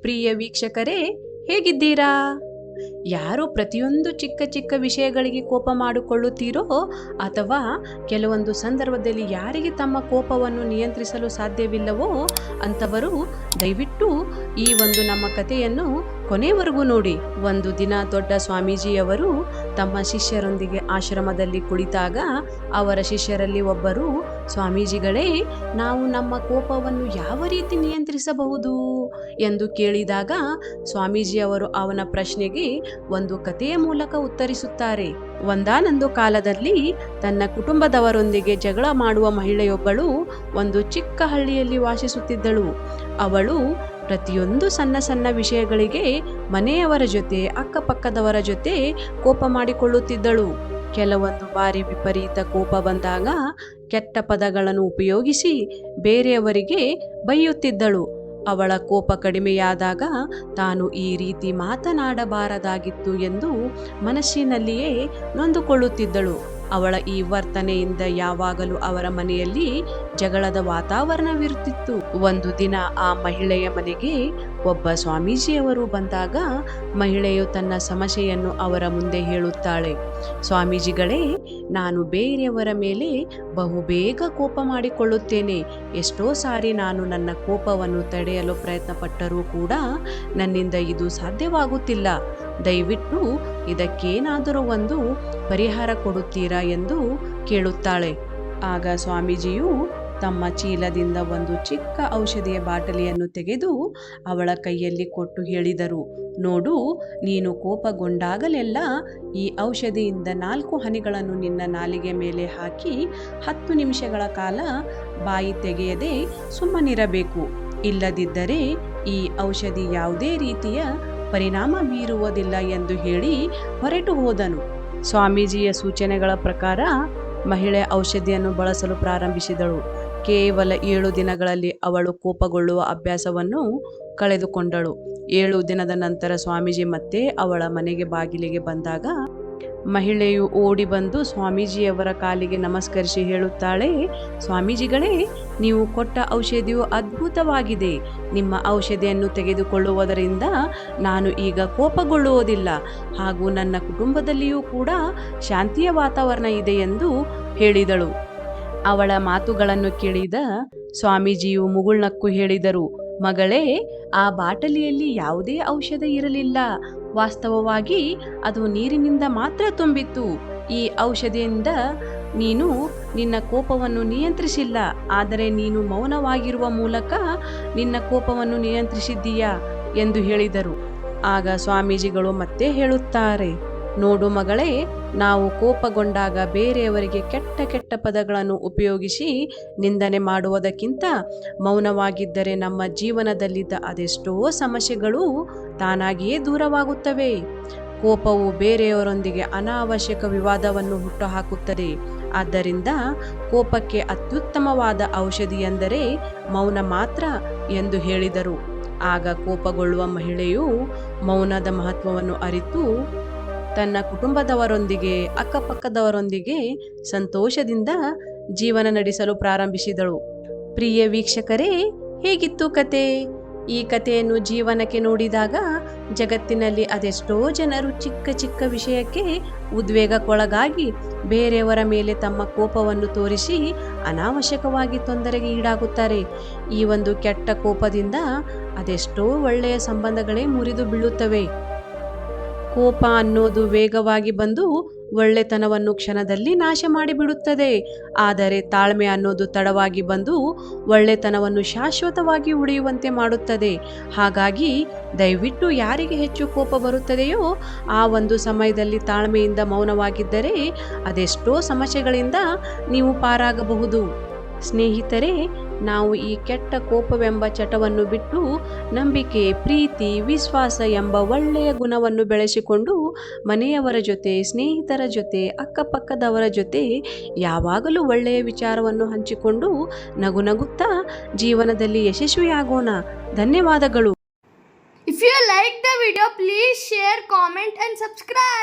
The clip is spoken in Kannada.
ಪ್ರಿಯ ವೀಕ್ಷಕರೇ, ಹೇಗಿದ್ದೀರಾ? ಯಾರು ಪ್ರತಿಯೊಂದು ಚಿಕ್ಕ ಚಿಕ್ಕ ವಿಷಯಗಳಿಗೆ ಕೋಪ ಮಾಡಿಕೊಳ್ಳುತ್ತೀರೋ ಅಥವಾ ಕೆಲವೊಂದು ಸಂದರ್ಭದಲ್ಲಿ ಯಾರಿಗೆ ತಮ್ಮ ಕೋಪವನ್ನು ನಿಯಂತ್ರಿಸಲು ಸಾಧ್ಯವಿಲ್ಲವೋ ಅಂಥವರು ದಯವಿಟ್ಟು ಈ ಒಂದು ನಮ್ಮ ಕಥೆಯನ್ನು ಕೊನೆವರೆಗೂ ನೋಡಿ. ಒಂದು ದಿನ ದೊಡ್ಡ ಸ್ವಾಮೀಜಿಯವರು ತಮ್ಮ ಶಿಷ್ಯರೊಂದಿಗೆ ಆಶ್ರಮದಲ್ಲಿ ಕುಳಿತಾಗ ಅವರ ಶಿಷ್ಯರಲ್ಲಿ ಒಬ್ಬರು ಸ್ವಾಮೀಜಿಗಳೇ, ನಾವು ನಮ್ಮ ಕೋಪವನ್ನು ಯಾವ ರೀತಿ ನಿಯಂತ್ರಿಸಬಹುದು ಎಂದು ಕೇಳಿದಾಗ ಸ್ವಾಮೀಜಿಯವರು ಅವನ ಪ್ರಶ್ನೆಗೆ ಒಂದು ಕಥೆಯ ಮೂಲಕ ಉತ್ತರಿಸುತ್ತಾರೆ. ಒಂದಾನೊಂದು ಕಾಲದಲ್ಲಿ ತನ್ನ ಕುಟುಂಬದವರೊಂದಿಗೆ ಜಗಳ ಮಾಡುವ ಮಹಿಳೆಯೊಬ್ಬಳು ಒಂದು ಚಿಕ್ಕ ಹಳ್ಳಿಯಲ್ಲಿ ವಾಸಿಸುತ್ತಿದ್ದಳು. ಅವಳು ಪ್ರತಿಯೊಂದು ಸಣ್ಣ ಸಣ್ಣ ವಿಷಯಗಳಿಗೆ ಮನೆಯವರ ಜೊತೆ, ಅಕ್ಕಪಕ್ಕದವರ ಜೊತೆ ಕೋಪ ಮಾಡಿಕೊಳ್ಳುತ್ತಿದ್ದಳು. ಕೆಲವೊಂದು ಬಾರಿ ವಿಪರೀತ ಕೋಪ ಬಂದಾಗ ಕೆಟ್ಟ ಪದಗಳನ್ನು ಉಪಯೋಗಿಸಿ ಬೇರೆಯವರಿಗೆ ಬೈಯುತ್ತಿದ್ದಳು. ಅವಳ ಕೋಪ ಕಡಿಮೆಯಾದಾಗ ತಾನು ಈ ರೀತಿ ಮಾತನಾಡಬಾರದಾಗಿತ್ತು ಎಂದು ಮನಸ್ಸಿನಲ್ಲಿಯೇ ನೊಂದುಕೊಳ್ಳುತ್ತಿದ್ದಳು. ಅವಳ ಈ ವರ್ತನೆಯಿಂದ ಯಾವಾಗಲೂ ಅವರ ಮನೆಯಲ್ಲಿ ಜಗಳದ ವಾತಾವರಣವಿರುತ್ತಿತ್ತು. ಒಂದು ದಿನ ಆ ಮಹಿಳೆಯ ಮನೆಗೆ ಒಬ್ಬ ಸ್ವಾಮೀಜಿಯವರು ಬಂದಾಗ ಮಹಿಳೆಯು ತನ್ನ ಸಮಸ್ಯೆಯನ್ನು ಅವರ ಮುಂದೆ ಹೇಳುತ್ತಾಳೆ. ಸ್ವಾಮೀಜಿಗಳೇ, ನಾನು ಬೇರೆಯವರ ಮೇಲೆ ಬಹುಬೇಗ ಕೋಪ ಮಾಡಿಕೊಳ್ಳುತ್ತೇನೆ. ಎಷ್ಟೋ ಸಾರಿ ನಾನು ನನ್ನ ಕೋಪವನ್ನು ತಡೆಯಲು ಪ್ರಯತ್ನಪಟ್ಟರೂ ಕೂಡ ನನ್ನಿಂದ ಇದು ಸಾಧ್ಯವಾಗುತ್ತಿಲ್ಲ. ದಯವಿಟ್ಟು ಇದಕ್ಕೇನಾದರೂ ಒಂದು ಪರಿಹಾರ ಕೊಡುತ್ತೀರಾ ಎಂದು ಕೇಳುತ್ತಾಳೆ. ಆಗ ಸ್ವಾಮೀಜಿಯು ತಮ್ಮ ಚೀಲದಿಂದ ಒಂದು ಚಿಕ್ಕ ಔಷಧಿಯ ಬಾಟಲಿಯನ್ನು ತೆಗೆದು ಅವಳ ಕೈಯಲ್ಲಿ ಕೊಟ್ಟು ಹೇಳಿದರು. ನೋಡು, ನೀನು ಕೋಪಗೊಂಡಾಗಲೆಲ್ಲ ಈ ಔಷಧಿಯಿಂದ ನಾಲ್ಕು ಹನಿಗಳನ್ನು ನಿನ್ನ ನಾಲಿಗೆ ಮೇಲೆ ಹಾಕಿ ಹತ್ತು ನಿಮಿಷಗಳ ಕಾಲ ಬಾಯಿ ತೆಗೆಯದೆ ಸುಮ್ಮನಿರಬೇಕು. ಇಲ್ಲದಿದ್ದರೆ ಈ ಔಷಧಿ ಯಾವುದೇ ರೀತಿಯ ಪರಿಣಾಮ ಬೀರುವುದಿಲ್ಲ ಎಂದು ಹೇಳಿ ಹೊರಟು ಹೋದನು. ಸ್ವಾಮೀಜಿಯ ಸೂಚನೆಗಳ ಪ್ರಕಾರ ಮಹಿಳೆ ಔಷಧಿಯನ್ನು ಬಳಸಲು ಪ್ರಾರಂಭಿಸಿದಳು. ಕೇವಲ ಏಳು ದಿನಗಳಲ್ಲಿ ಅವಳು ಕೋಪಗೊಳ್ಳುವ ಅಭ್ಯಾಸವನ್ನು ಕಳೆದುಕೊಂಡಳು. ಏಳು ದಿನದ ನಂತರ ಸ್ವಾಮೀಜಿ ಮತ್ತೆ ಅವಳ ಮನೆಗೆ ಬಾಗಿಲಿಗೆ ಬಂದಾಗ ಮಹಿಳೆಯು ಓಡಿ ಬಂದು ಸ್ವಾಮೀಜಿಯವರ ಕಾಲಿಗೆ ನಮಸ್ಕರಿಸಿ ಹೇಳುತ್ತಾಳೆ, ಸ್ವಾಮೀಜಿಗಳೇ, ನೀವು ಕೊಟ್ಟ ಔಷಧಿಯು ಅದ್ಭುತವಾಗಿದೆ. ನಿಮ್ಮ ಔಷಧಿಯನ್ನು ತೆಗೆದುಕೊಳ್ಳುವುದರಿಂದ ನಾನು ಈಗ ಕೋಪಗೊಳ್ಳುವುದಿಲ್ಲ. ಹಾಗೂ ನನ್ನ ಕುಟುಂಬದಲ್ಲಿಯೂ ಕೂಡ ಶಾಂತಿಯ ವಾತಾವರಣ ಇದೆ ಎಂದು ಹೇಳಿದಳು. ಅವಳ ಮಾತುಗಳನ್ನು ಕೇಳಿದ ಸ್ವಾಮೀಜಿಯು ಮುಗುಳ್ನಕ್ಕು ಹೇಳಿದರು, ಮಗಳೇ, ಆ ಬಾಟಲಿಯಲ್ಲಿ ಯಾವುದೇ ಔಷಧ ಇರಲಿಲ್ಲ. ವಾಸ್ತವವಾಗಿ ಅದು ನೀರಿನಿಂದ ಮಾತ್ರ ತುಂಬಿತ್ತು. ಈ ಔಷಧಿಯಿಂದ ನೀನು ನಿನ್ನ ಕೋಪವನ್ನು ನಿಯಂತ್ರಿಸಿಲ್ಲ. ಆದರೆ ನೀನು ಮೌನವಾಗಿರುವ ಮೂಲಕ ನಿನ್ನ ಕೋಪವನ್ನು ನಿಯಂತ್ರಿಸಿದ್ದೀಯಾ? ಎಂದು ಹೇಳಿದರು. ಆಗ ಸ್ವಾಮೀಜಿಗಳು ಮತ್ತೆ ಹೇಳುತ್ತಾರೆ ನೋಡು ಮಗಳೇ, ನಾವು ಕೋಪಗೊಂಡಾಗ ಬೇರೆಯವರಿಗೆ ಕೆಟ್ಟ ಕೆಟ್ಟ ಪದಗಳನ್ನು ಉಪಯೋಗಿಸಿ ನಿಂದನೆ ಮಾಡುವುದಕ್ಕಿಂತ ಮೌನವಾಗಿದ್ದರೆ ನಮ್ಮ ಜೀವನದಲ್ಲಿದ್ದ ಅದೆಷ್ಟೋ ಸಮಸ್ಯೆಗಳು ತಾನಾಗಿಯೇ ದೂರವಾಗುತ್ತವೆ. ಕೋಪವು ಬೇರೆಯವರೊಂದಿಗೆ ಅನಾವಶ್ಯಕ ವಿವಾದವನ್ನು ಹುಟ್ಟುಹಾಕುತ್ತದೆ. ಆದ್ದರಿಂದ ಕೋಪಕ್ಕೆ ಅತ್ಯುತ್ತಮವಾದ ಔಷಧಿ ಎಂದರೆ ಮೌನ ಮಾತ್ರ ಎಂದು ಹೇಳಿದರು. ಆಗ ಕೋಪಗೊಳ್ಳುವ ಮಹಿಳೆಯು ಮೌನದ ಮಹತ್ವವನ್ನು ಅರಿತು ತನ್ನ ಕುಟುಂಬದವರೊಂದಿಗೆ, ಅಕ್ಕಪಕ್ಕದವರೊಂದಿಗೆ ಸಂತೋಷದಿಂದ ಜೀವನ ನಡೆಸಲು ಪ್ರಾರಂಭಿಸಿದಳು. ಪ್ರಿಯ ವೀಕ್ಷಕರೇ, ಹೇಗಿತ್ತು ಕತೆ? ಈ ಕಥೆಯನ್ನು ಜೀವನಕ್ಕೆ ನೋಡಿದಾಗ ಜಗತ್ತಿನಲ್ಲಿ ಅದೆಷ್ಟೋ ಜನರು ಚಿಕ್ಕ ಚಿಕ್ಕ ವಿಷಯಕ್ಕೆ ಉದ್ವೇಗಕ್ಕೊಳಗಾಗಿ ಬೇರೆಯವರ ಮೇಲೆ ತಮ್ಮ ಕೋಪವನ್ನು ತೋರಿಸಿ ಅನಾವಶ್ಯಕವಾಗಿ ತೊಂದರೆಗೆ ಈಡಾಗುತ್ತಾರೆ. ಈ ಒಂದು ಕೆಟ್ಟ ಕೋಪದಿಂದ ಅದೆಷ್ಟೋ ಒಳ್ಳೆಯ ಸಂಬಂಧಗಳೇ ಮುರಿದು ಬೀಳುತ್ತವೆ. ಕೋಪ ಅನ್ನೋದು ವೇಗವಾಗಿ ಬಂದು ಒಳ್ಳೆತನವನ್ನು ಕ್ಷಣದಲ್ಲಿ ನಾಶ ಮಾಡಿಬಿಡುತ್ತದೆ. ಆದರೆ ತಾಳ್ಮೆ ಅನ್ನೋದು ತಡವಾಗಿ ಬಂದು ಒಳ್ಳೆತನವನ್ನು ಶಾಶ್ವತವಾಗಿ ಉಳಿಯುವಂತೆ ಮಾಡುತ್ತದೆ. ಹಾಗಾಗಿ ದಯವಿಟ್ಟು ಯಾರಿಗೆ ಹೆಚ್ಚು ಕೋಪ ಬರುತ್ತದೆಯೋ ಆ ಒಂದು ಸಮಯದಲ್ಲಿ ತಾಳ್ಮೆಯಿಂದ ಮೌನವಾಗಿದ್ದರೆ ಅದೆಷ್ಟೋ ಸಮಸ್ಯೆಗಳಿಂದ ನೀವು ಪಾರಾಗಬಹುದು. ಸ್ನೇಹಿತರೆ, ನಾವು ಈ ಕೆಟ್ಟ ಕೋಪವೆಂಬ ಚಟವನ್ನು ಬಿಟ್ಟು ನಂಬಿಕೆ, ಪ್ರೀತಿ, ವಿಶ್ವಾಸ ಎಂಬ ಒಳ್ಳೆಯ ಗುಣವನ್ನು ಬೆಳೆಸಿಕೊಂಡು ಮನೆಯವರ ಜೊತೆ, ಸ್ನೇಹಿತರ ಜೊತೆ, ಅಕ್ಕಪಕ್ಕದವರ ಜೊತೆ ಯಾವಾಗಲೂ ಒಳ್ಳೆಯ ವಿಚಾರವನ್ನು ಹಂಚಿಕೊಂಡು ನಗು ನಗುತ್ತಾ ಜೀವನದಲ್ಲಿ ಯಶಸ್ವಿಯಾಗೋಣ ಧನ್ಯವಾದಗಳು if you like the video please share comment and subscribe.